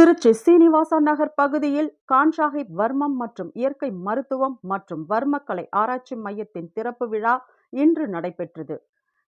திருச்சி சீனிவாசா நகர் பகுதியில் கான்ஷாஹிப் வர்மம் மற்றும் இயற்கை மருத்துவம் மற்றும் வர்மக்கலை ஆராய்ச்சி மையத்தின் திறப்பு விழா இன்று நடைபெற்றது.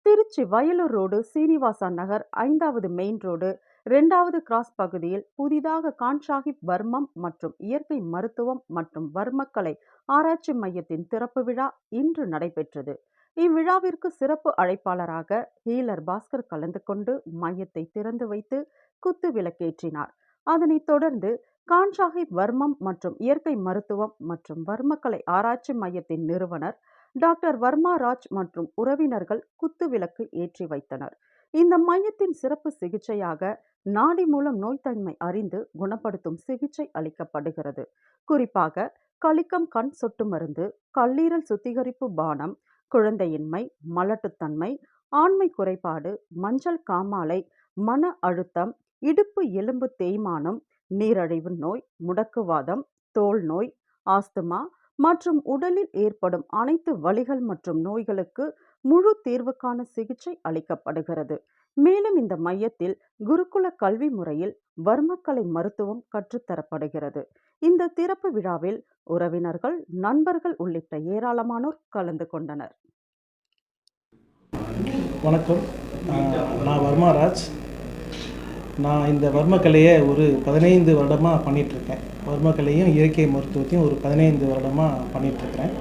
திருச்சி வயலூர் ரோடு சீனிவாசா நகர் ஐந்தாவது மெயின் ரோடு இரண்டாவது கிராஸ் பகுதியில் புதிதாக கான்சாஹிப் வர்மம் மற்றும் இயற்கை மருத்துவம் மற்றும் வர்மக்கலை ஆராய்ச்சி மையத்தின் திறப்பு விழா இன்று நடைபெற்றது. இவ்விழாவிற்கு சிறப்பு அழைப்பாளராக ஹீலர் பாஸ்கர் கலந்து கொண்டு மையத்தை திறந்து வைத்து குத்து விளக்கேற்றினார். அதனைத் தொடர்ந்து கான்சாஹிப் வர்மம் மற்றும் இயற்கை மருத்துவம் மற்றும் வர்மக்கலை ஆராய்ச்சி மையத்தின் நிறுவனர் டாக்டர் வர்மா ராஜ் மற்றும் உறவினர்கள் குத்து விளக்கு ஏற்றி வைத்தனர். இந்த மையத்தின் சிறப்பு சிகிச்சையாக நாடி மூலம் நோய்த்தன்மை அறிந்து குணப்படுத்தும் சிகிச்சை அளிக்கப்படுகிறது. குறிப்பாக கலிக்கம் கண் சொட்டு மருந்து கல்லீரல் சுத்திகரிப்பு பானம் குழந்தையின்மை மலட்டுத்தன்மை ஆண்மை குறைபாடு மஞ்சள் காமாலை மன அழுத்தம் இடுப்பு எலும்பு தேய்மானம் நீரழிவு நோய் முடக்குவாதம் தோல் நோய் ஆஸ்துமா மற்றும் உடலில் ஏற்படும் அனைத்து வலிகள் மற்றும் நோய்களுக்கு முழு தீர்வுக்கான சிகிச்சை அளிக்கப்படுகிறது. மேலும் இந்த மையத்தில் குருகுல கல்வி முறையில் வர்மக்கலை மருத்துவம் கற்றுத்தரப்படுகிறது. இந்த திறப்பு விழாவில் உறவினர்கள் நண்பர்கள் உள்ளிட்ட ஏராளமானோர் கலந்து கொண்டனர். வணக்கம். நான் வர்மாராஜ். நான் இந்த வர்மக்கலையை ஒரு பதினைந்து வருடமாக பண்ணிகிட்ருக்கேன் வர்மக்கலையும் இயற்கை மருத்துவத்தையும் ஒரு பதினைந்து வருடமாக பண்ணிகிட்ருக்கிறேன்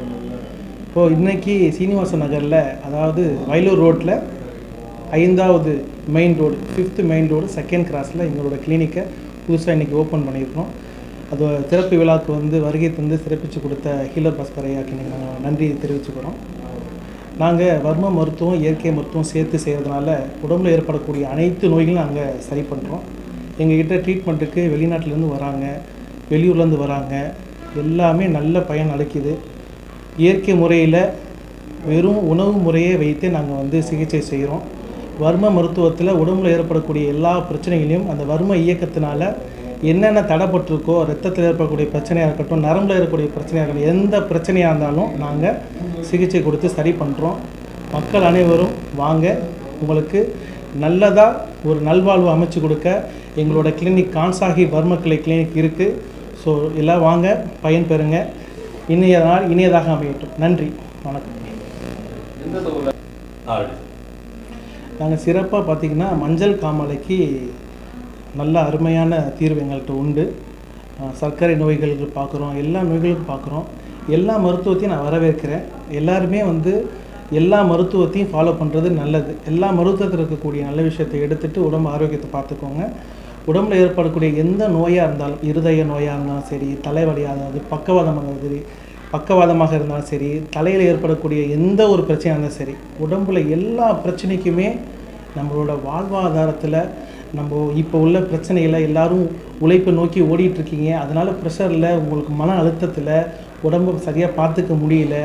இப்போது இன்றைக்கி சீனிவாச நகரில் அதாவது வயலூர் ரோட்டில் ஐந்தாவது main road fifth main road second கிராஸில் எங்களோட கிளினிக்கை புதுசாக இன்றைக்கி ஓப்பன் பண்ணியிருக்கோம். அது திறப்பு விழாவுக்கு வந்து வருகை தந்து சிறப்பித்து கொடுத்த ஹீலர் பாஸ்கர் ஐயாக்கு நாங்கள் நன்றி தெரிவிச்சுக்கிறோம். நாங்கள் வர்ம மருத்துவம் இயற்கை மருத்துவம் சேர்த்து செய்கிறதுனால உடம்புல ஏற்படக்கூடிய அனைத்து நோய்களும் நாங்கள் சரி பண்ணுறோம் எங்ககிட்ட ட்ரீட்மெண்ட்டுக்கு வெளிநாட்டிலேருந்து வராங்க வெளியூர்லேருந்து வராங்க. எல்லாமே நல்ல பயன் அளிக்குது. இயற்கை முறையில் வெறும் உணவு முறையை வைத்து நாங்கள் வந்து சிகிச்சை செய்கிறோம் வர்ம மருத்துவத்தில் உடம்புல ஏற்படக்கூடிய எல்லா பிரச்சனைகளையும் அந்த வர்ம இயக்கத்தினால என்னென்ன தடைப்பட்டிருக்கோ ரத்தத்தில் ஏற்படக்கூடிய பிரச்சனையாக இருக்கட்டும் நரம்பில் இருக்கக்கூடிய பிரச்சனையாக இருக்கட்டும் எந்த பிரச்சனையாக இருந்தாலும் நாங்கள் சிகிச்சை கொடுத்து சரி பண்ணுறோம் மக்கள் அனைவரும் வாங்க. உங்களுக்கு நல்லதாக ஒரு நல்வாழ்வு அமைச்சு கொடுக்க எங்களோட கிளினிக் கான்சாகி வர்மக்கலை கிளினிக் இருக்குது ஸோ எல்லாம் வாங்க பயன் பெறுங்க. இனிய நாள் இனியதாக அமையட்டும். நன்றி. வணக்கம். நாங்கள் சிறப்பாக பார்த்திங்கன்னா மஞ்சள் காமாலைக்கு நல்ல அருமையான தீர்வு எங்கள்கிட்ட உண்டு. சர்க்கரை நோய்களுக்கு பார்க்குறோம் எல்லா நோய்களுக்கும் பார்க்குறோம். எல்லா மருத்துவத்தையும் நான் வரவேற்கிறேன். எல்லாருமே வந்து எல்லா மருத்துவத்தையும் ஃபாலோ பண்ணுறது நல்லது. எல்லா மருத்துவத்தில் இருக்கக்கூடிய நல்ல விஷயத்தை எடுத்துகிட்டு உடம்பு ஆரோக்கியத்தை பார்த்துக்கோங்க. உடம்புல ஏற்படக்கூடிய எந்த நோயாக இருந்தாலும் இருதய நோயாக இருந்தாலும் சரி தலைவலியாக இருந்தாலும் பக்கவாதமாக இருந்தாலும் சரி பக்கவாதமாக இருந்தாலும் சரி தலையில் ஏற்படக்கூடிய எந்த ஒரு பிரச்சனையாக இருந்தாலும் சரி உடம்புல எல்லா பிரச்சனைக்குமே நம்மளோட வாழ்வாதாரத்தில் நம்ம இப்போ உள்ள பிரச்சனையில் எல்லாரும் உழைப்பை நோக்கி ஓடிட்டுருக்கீங்க. அதனால் ப்ரெஷரில் உங்களுக்கு மன அழுத்தத்தில் உடம்பை சரியாக பார்த்துக்க முடியல.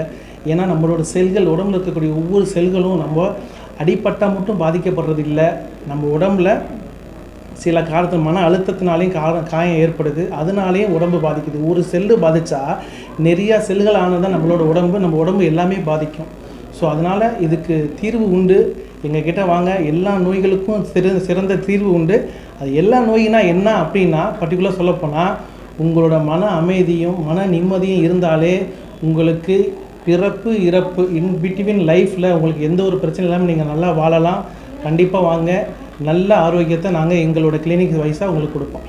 ஏன்னா நம்மளோட செல்கள் உடம்புல இருக்கக்கூடிய ஒவ்வொரு செல்களும் நம்ம அடிப்பட்டால் மட்டும் பாதிக்கப்படுறது இல்லை நம்ம உடம்புல சில காலத்தில் மன அழுத்தத்தினாலையும் காரம் காயம் ஏற்படுது. அதனாலேயும் உடம்பு பாதிக்குது. ஒரு செல்லு பாதித்தா நிறையா செல்கள் ஆனதான் நம்மளோட உடம்பு. நம்ம உடம்பு எல்லாமே பாதிக்கும். ஸோ அதனால் இதுக்கு தீர்வு உண்டு. எங்ககிட்ட வாங்க எல்லா நோய்களுக்கும் சிற சிறந்த தீர்வு உண்டு. அது எல்லா நோயினா என்ன அப்படின்னா பர்டிகுலர் சொல்லப்போனால் உங்களோட மன அமைதியும் மன நிம்மதியும் இருந்தாலே உங்களுக்கு பிறப்பு இறப்பு இன் பிட்வீன் லைஃப்பில் உங்களுக்கு எந்த ஒரு பிரச்சனை இல்லாமல் நீங்கள் நல்லா வாழலாம். கண்டிப்பாக வாங்க. நல்ல ஆரோக்கியத்தை நாங்கள் எங்களோட கிளினிக் வைஸாக உங்களுக்கு கொடுப்போம்.